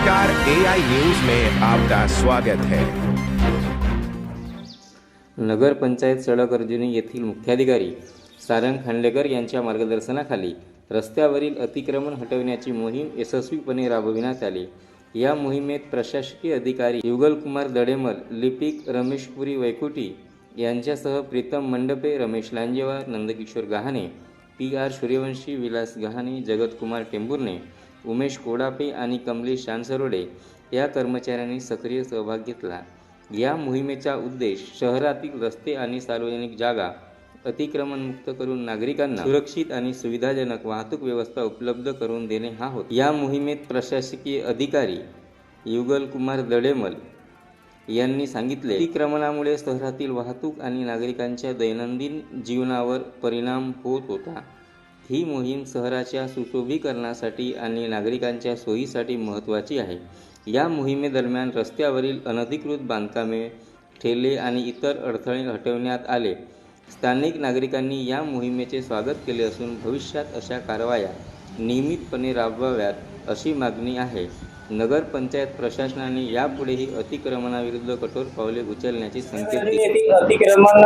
नमस्कार ए आई न्यूज में आपका स्वागत है। नगरपंचायत सडक अर्जुनी येथील मुख्याधिकारी सारंग खांडलेकर यांच्या मार्गदर्शनाखाली रस्त्यावरील अतिक्रमण हटविण्याची मोहीम यशस्वीपणे राबविण्यात आली. या मोहिमेत प्रशासकीय अधिकारी युगलकुमार दडेमल लिपिक रमेशपुरी वैकुटी यांच्यासह प्रीतम मंडपे रमेश लांजेवार नंदकिशोर गहाणे पी आर सूर्यवंशी विलास गहाणे जगतकुमार टेंभुर्णे उमेश कोडापे आणि कमलेश शानसरोडे या कर्मचाऱ्यांनी सक्रिय सहभाग घेतला. या मोहिमेचा उद्देश शहरातील रस्ते आणि सार्वजनिक जागा अतिक्रमणमुक्त करून नागरिकांना सुरक्षित आणि सुविधाजनक वाहतूक व्यवस्था उपलब्ध करून देणे हा होता. या मोहिमेत प्रशासकीय अधिकारी युगल कुमार दडेमल यांनी सांगितले अतिक्रमणामुळे शहरातील वाहतूक आणि नागरिकांच्या दैनंदिन जीवनावर परिणाम होत होता. ही मोहीम शहराच्या सुशोभीकरणासाठी आणि नागरिकांच्या सोयीसाठी महत्त्वाची आहे. या मोहिमेदरम्यान रस्त्यावरील अनधिकृत बांधकामे ठेले आणि इतर अडथळे हटवण्यात आले. स्थानिक नागरिकांनी या मोहिमेचे स्वागत केले असून भविष्यात अशा कारवाया नियमितपणे राबवाव्यात अशी मागणी आहे. नगरपंचायत प्रशासनाने यापुढेही अतिक्रमणाविरुद्ध कठोर पावले उचलण्याची संकेत अतिक्रमण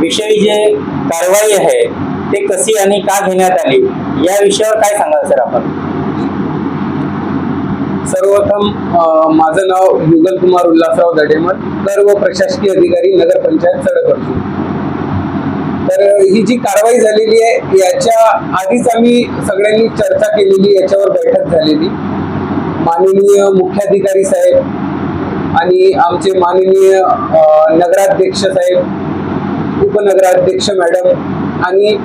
विषयी जे कारवाई आहे ते कशी आणि का घेण्यात आली? या विषयावर काय सांगाल सर आपण? सर्वप्रथम माझं नाव युगल कुमार उल्हासराव दडेमल सर्व प्रशासकीय अधिकारी नगरपंचायत सडक तर ही जी कारवाई झालेली आहे याच्या आधीच आम्ही सगळ्यांनी चर्चा केलेली याच्यावर बैठक झालेली. माननीय मुख्याधिकारी साहेब आणि आमचे माननीय नगराध्यक्ष साहेब उपनगराध्यक्ष मॅडम आणि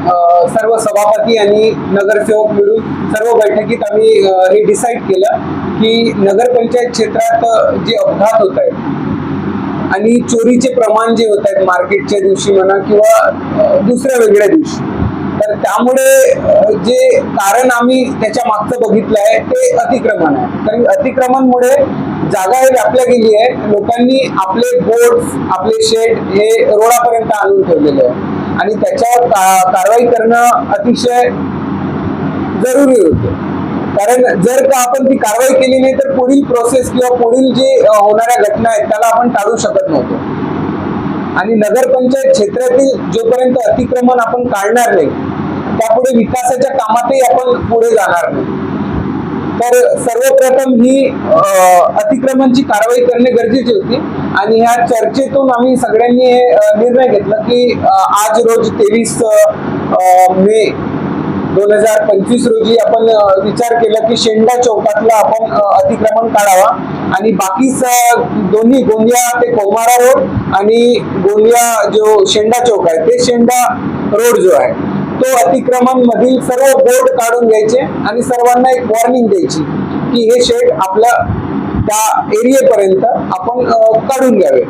सर्व सभापती आणि नगरसेवक मिळून सर्व बैठकीत आम्ही हे डिसाईड केलं की नगरपंचायत क्षेत्रात जे अपघात होत आहेत आणि चोरीचे प्रमाण जे होत आहेत मार्केटच्या दिवशी म्हणा किंवा दुसऱ्या वेगळ्या दिवशी तर त्यामुळे जे कारण आम्ही त्याच्या मागचं बघितलं आहे ते अतिक्रमण आहे. कारण अतिक्रमणमुळे जागा हे व्यापल्या गेली आहे. लोकांनी आपले बोर्ड आपले शेड हे रोडापर्यंत आणून ठेवलेले आहे आणि त्याच्यावर का- कारवाई करणं अतिशय जरुरी होते. कारण जर का आपण ती कारवाई केली नाही तर पुढील प्रोसेस किंवा पुढील जे होणाऱ्या घटना आहेत त्याला आपण टाळू शकत नव्हतो. आणि नगरपंचायत क्षेत्रातील जोपर्यंत अतिक्रमण आपण काढणार नाही त्यापुढे विकासाच्या कामातही आपण पुढे जाणार नाही. तर सर्वप्रथम ही अतिक्रमणची कारवाई करणे गरजेची होती. आणि ह्या चर्चेतून आम्ही सगळ्यांनी हे निर्णय घेतला की आज रोज तेवीस मे दोन हजार पंचवीस रोजी आपण विचार केला की शेंडा चौकातला आपण अतिक्रमण काढावा. आणि बाकी दोन्ही गोंदिया ते कोमारा रोड आणि गोंदिया जो शेंडा चौक आहे ते शेंडा रोड जो आहे. तो अतिक्रमण मधील सर्व बोर्ड काढून घ्यायचे आणि सर्वांना एक वॉर्निंग द्यायची की हे शेड आपल्या त्या एरियेपर्यंत आपण काढून घ्यावे.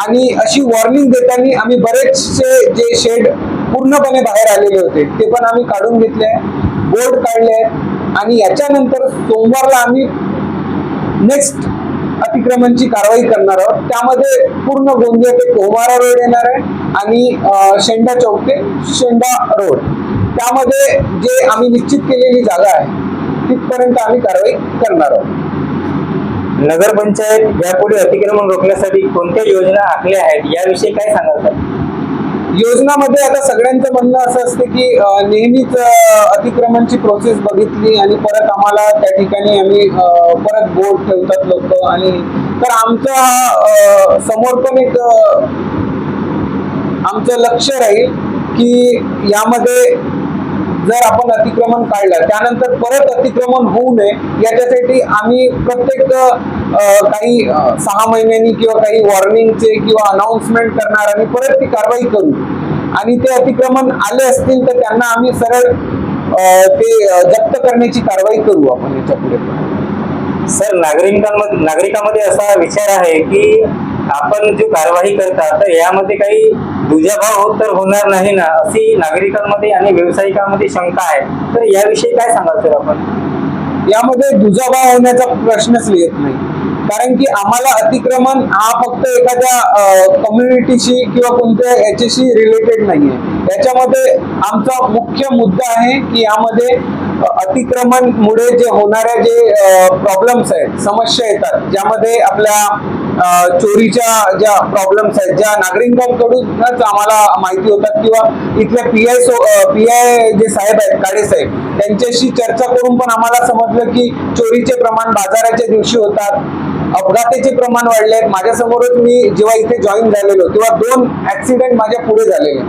आणि अशी वॉर्निंग देताना आम्ही बरेचसे जे शेड पूर्णपणे बाहेर आलेले होते ते पण आम्ही काढून घेतले बोर्ड काढले आणि याच्यानंतर सोमवारला आम्ही नेक्स्ट अतिक्रमणची कारवाई करणार आहोत. त्यामध्ये पूर्ण गोंदिया ते कोमारा रोड येणार आहे आणि शेंडा चौक ते शेंडा रोड. त्यामध्ये जे आम्ही निश्चित केलेली जागा आहे तिथपर्यंत आम्ही कारवाई करणार आहोत. नगरपंचायत यापुढे अतिक्रमण रोखण्यासाठी कोणत्या योजना आखल्या आहेत याविषयी काय सांगाल सर? योजनामध्ये आता सगळ्यांचं म्हणणं असं असते की नेहमीच अतिक्रमणची प्रोसेस बघितली आणि परत आम्हाला त्या ठिकाणी आम्ही परत बोर्ड ठेवतात लोक आणि तर आमचा हा समोर पण एक आमचं लक्ष राहील की यामध्ये जर आपण अतिक्रमण काढलं त्यानंतर परत अतिक्रमण होऊ नये याच्यासाठी आम्ही प्रत्येक काही सहा महिन्यांनी किंवा काही वॉर्निंगचे किंवा अनाउन्समेंट करणार आणि परत ती कारवाई करू. आणि ते अतिक्रमण आले असतील तर त्यांना आम्ही सरळ ते जप्त करण्याची कारवाई करू आपण याच्यापुढे. सर नागरिकांमध्ये नागरिकांमध्ये असा विचार आहे की आपण जो कारवाई करता तर यामध्ये काही दुजाभाव होत तर होणार नाही ना अशी नागरिकांमध्ये आणि व्यावसायिकांमध्ये शंका आहे. तर याविषयी काय सांगाल सर आपण? यामध्ये दुजाभाव होण्याचा प्रश्नच येत नाही. कारण की आम्हाला अतिक्रमण हा फक्त एखाद्या कम्युनिटीशी किंवा कोणत्या याच्याशी रिलेटेड नाहीये. याच्यामध्ये आमचा मुख्य मुद्दा आहे की यामध्ये अतिक्रमणमुळे जे होणाऱ्या जे प्रॉब्लेम्स आहेत समस्या येतात ज्यामध्ये आपल्या चोरीच्या ज्या प्रॉब्लेम्स आहेत ज्या नागरिकांकडूनच आम्हाला माहिती होतात किंवा इथल्या P I so P I J साहेब आहेत काळे साहेब त्यांच्याशी चर्चा करून पण आम्हाला समजलं की चोरीचे प्रमाण बाजाराच्या दिवशी होतात अपघाताचे प्रमाण वाढले आहेत माझ्यासमोरच मी जेव्हा इथे जॉईन झालेलो तेव्हा दोन ऍक्सिडेंट माझ्या पुढे झालेले.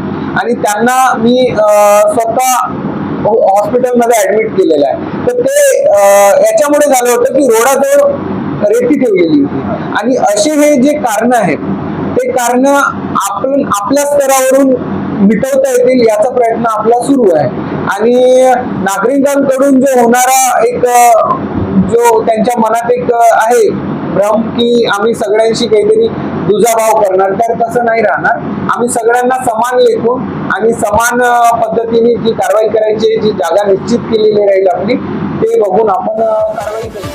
आणि त्यांना मी स्वतः हो, हॉस्पिटलमध्ये ऍडमिट केलेलं आहे. तर ते याच्यामुळे झालं होतं की रोडाजवळ रेती ठेवलेली होती. आणि असे हे जे कारण आहेत ते कारण आपण आपल्या स्तरावरून मिटवता येतील याचा प्रयत्न आपला सुरू आहे. आणि नागरिकांकडून जो होणारा एक जो त्यांच्या मनात एक आहे भ्रम की आम्ही सगळ्यांशी काहीतरी दुजाभाव करणार. तर तसं नाही राहणार. आम्ही सगळ्यांना समान लेखून आणि समान पद्धतीने जी कारवाई करायची जी जागा निश्चित केलेली राहील आपली ते बघून आपण कारवाई करू.